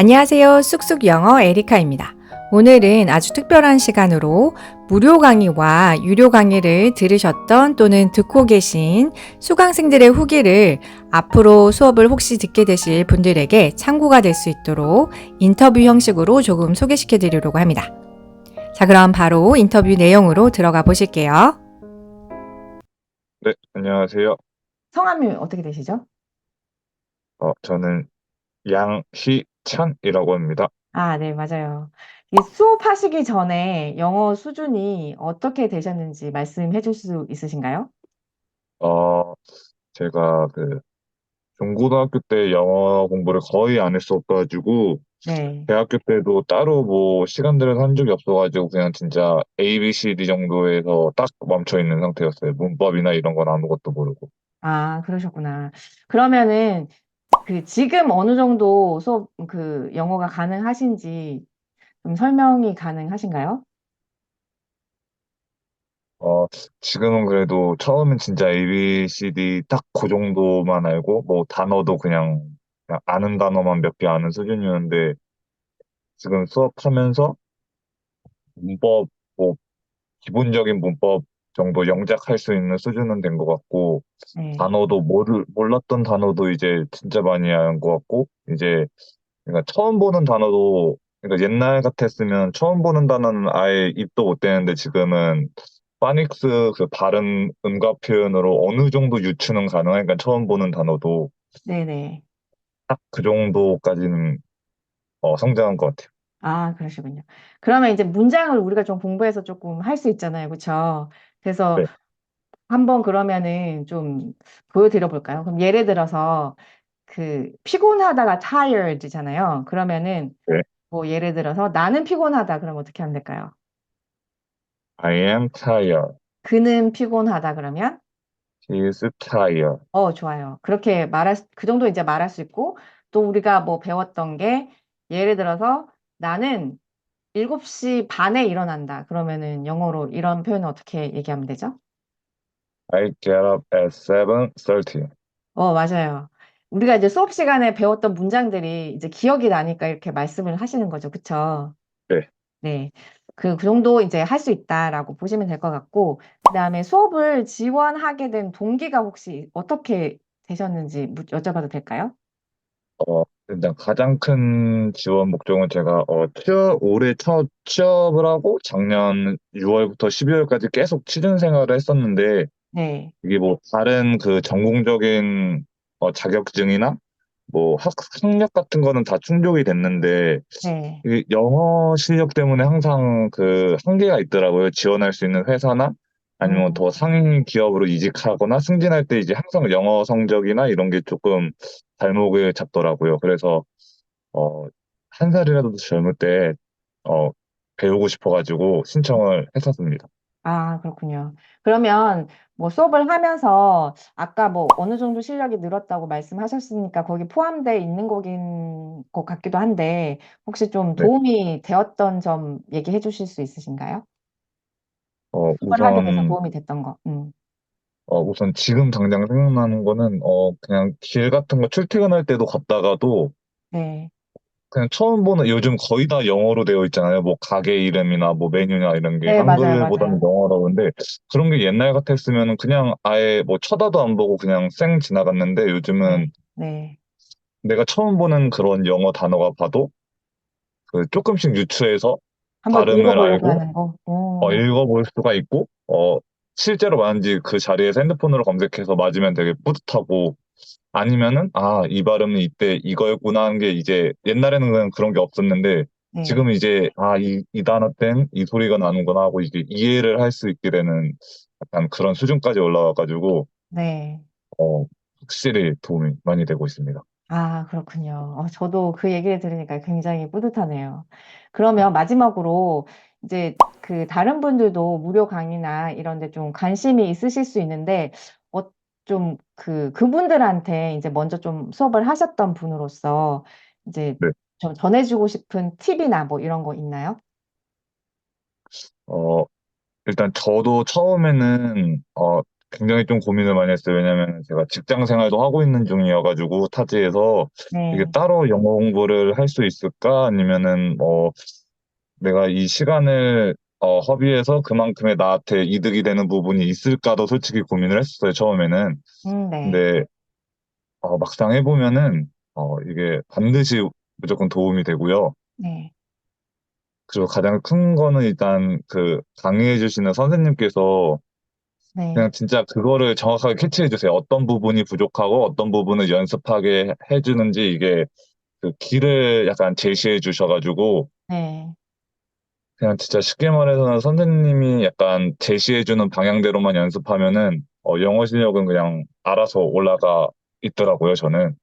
안녕하세요. 쑥쑥 영어 에리카입니다. 오늘은 아주 특별한 시간으로 무료 강의와 유료 강의를 들으셨던 또는 듣고 계신 수강생들의 후기를 앞으로 수업을 혹시 듣게 되실 분들에게 참고가 될 수 있도록 인터뷰 형식으로 조금 소개시켜 드리려고 합니다. 자, 그럼 바로 인터뷰 내용으로 들어가 보실게요. 네, 안녕하세요. 성함이 어떻게 되시죠? 어, 저는 양 희찬이라고 합니다. 아, 네, 맞아요. 이 수업하시기 전에 영어 수준이 어떻게 되셨는지 말씀해 줄 수 있으신가요? 어, 제가 그 중고등학교 때 영어 공부를 거의 안 했었가지고 네. 대학교 때도 따로 뭐 시간들을 한 적이 없어가지고 그냥 진짜 A, B, C, D 정도에서 딱 멈춰 있는 상태였어요. 문법이나 이런 건 아무것도 모르고. 아, 그러셨구나. 그러면은 그 지금 어느 정도 수업 그 영어가 가능하신지 좀 설명이 가능하신가요? 어, 지금은 그래도 처음엔 진짜 A, B, C, D 딱 그 정도만 알고 뭐 단어도 그냥, 그냥 아는 단어만 몇 개 아는 수준이었는데 지금 수업하면서 문법, 뭐, 기본적인 문법 정도 영작할 수 있는 수준은 된 것 같고, 네. 단어도 모를, 몰랐던 단어도 이제 진짜 많이 아는 것 같고, 이제, 그러니까 처음 보는 단어도, 그러니까 옛날 같았으면 처음 보는 단어는 아예 입도 못 대는데 지금은 파닉스 그 발음, 음과 표현으로 어느 정도 유추는 가능하니까 처음 보는 단어도 네네. 딱 그 정도까지는 어, 성장한 것 같아요. 아, 그러시군요. 그러면 이제 문장을 우리가 좀 공부해서 조금 할 수 있잖아요. 그쵸? 그래서 네, 한번 그러면은 좀 보여드려 볼까요? 그럼 예를 들어서 그 피곤하다가 tired잖아요. 그러면은 네. 뭐 예를 들어서 나는 피곤하다. 그럼 어떻게 하면 될까요? I am tired. 그는 피곤하다 그러면 He is tired. 어, 좋아요. 그렇게 말할 수- 그 정도 이제 말할 수 있고 또 우리가 뭐 배웠던 게 예를 들어서 나는 7시 반에 일어난다. 그러면은 영어로 이런 표현은 어떻게 얘기하면 되죠? I get up at 7:30. 어, 맞아요. 우리가 이제 수업 시간에 배웠던 문장들이 이제 기억이 나니까 이렇게 말씀을 하시는 거죠. 그쵸? 네. 네. 그, 그 정도 이제 할 수 있다라고 보시면 될 것 같고, 그 다음에 수업을 지원하게 된 동기가 혹시 어떻게 되셨는지 묻- 여쭤봐도 될까요? 어, 일단 가장 큰 지원 목적은 제가 어, 취업, 올해 첫 취업을 하고 작년 6월부터 12월까지 계속 취준 생활을 했었는데 네, 이게 뭐 다른 그 전공적인 어, 자격증이나 뭐 학, 학력 같은 거는 다 충족이 됐는데 네, 이게 영어 실력 때문에 항상 그 한계가 있더라고요. 지원할 수 있는 회사나 아니면 음, 더 상위 기업으로 이직하거나 승진할 때 이제 항상 영어 성적이나 이런 게 조금 발목을 잡더라고요. 그래서 어, 한 살이라도 더 젊을 때 어, 배우고 싶어가지고 신청을 했었습니다. 아, 그렇군요. 그러면 뭐 수업을 하면서 아까 뭐 어느 정도 실력이 늘었다고 말씀하셨으니까 거기 포함되어 있는 거긴 것 같기도 한데 혹시 좀 네. 도움이 되었던 점 얘기해 주실 수 있으신가요? 어, 수업을 하게 돼서 우선 도움이 됐던 거. 음, 어, 우선 지금 당장 생각나는 거는 어, 그냥 길 같은 거 출퇴근할 때도 갔다가도 네. 그냥 처음 보는 요즘 거의 다 영어로 되어 있잖아요. 뭐 가게 이름이나 뭐 메뉴나 이런 게 네, 맞아요, 한글보다는 맞아요. 영어라고 하는데 그런 게 옛날 같았으면 그냥 아예 뭐 쳐다도 안 보고 그냥 쌩 지나갔는데 네, 요즘은 네. 내가 처음 보는 그런 영어 단어가 봐도 그 조금씩 유추해서 한번 발음을 읽어보려고 알고 하는 거. 어, 오, 읽어볼 수가 있고 어, 실제로 맞는지 그 자리에서 핸드폰으로 검색해서 맞으면 되게 뿌듯하고 아니면은, 아, 이 발음은 이때 이거였구나 하는 게 이제 옛날에는 그냥 그런 게 없었는데, 네, 지금 이제, 아, 이, 이 단어 땐 이 소리가 나는구나 하고 이제 이해를 할 수 있게 되는 약간 그런 수준까지 올라와가지고, 네. 어, 확실히 도움이 많이 되고 있습니다. 아, 그렇군요. 어, 저도 그 얘기를 들으니까 굉장히 뿌듯하네요. 그러면 마지막으로 이제 그 다른 분들도 무료 강의나 이런 데 좀 관심이 있으실 수 있는데, 어, 좀 그, 그분들한테 이제 먼저 좀 수업을 하셨던 분으로서 이제 네. 좀 전해주고 싶은 팁이나 뭐 이런 거 있나요? 어, 일단 저도 처음에는, 어, 굉장히 좀 고민을 많이 했어요. 왜냐면 제가 직장 생활도 하고 있는 중이어가지고 타지에서 네. 이게 따로 영어 공부를 할 수 있을까? 아니면은 뭐 내가 이 시간을 어, 허비해서 그만큼의 나한테 이득이 되는 부분이 있을까도 솔직히 고민을 했었어요, 처음에는. 음, 네. 근데 어, 막상 해보면은 어, 이게 반드시 무조건 도움이 되고요. 네. 그리고 가장 큰 거는 일단 그 강의해 주시는 선생님께서 네. 그냥 진짜 그거를 정확하게 캐치해 주세요. 어떤 부분이 부족하고 어떤 부분을 연습하게 해주는지 이게 그 길을 약간 제시해 주셔가지고 네. 그냥 진짜 쉽게 말해서는 선생님이 약간 제시해주는 방향대로만 연습하면은 어, 영어 실력은 그냥 알아서 올라가 있더라고요, 저는.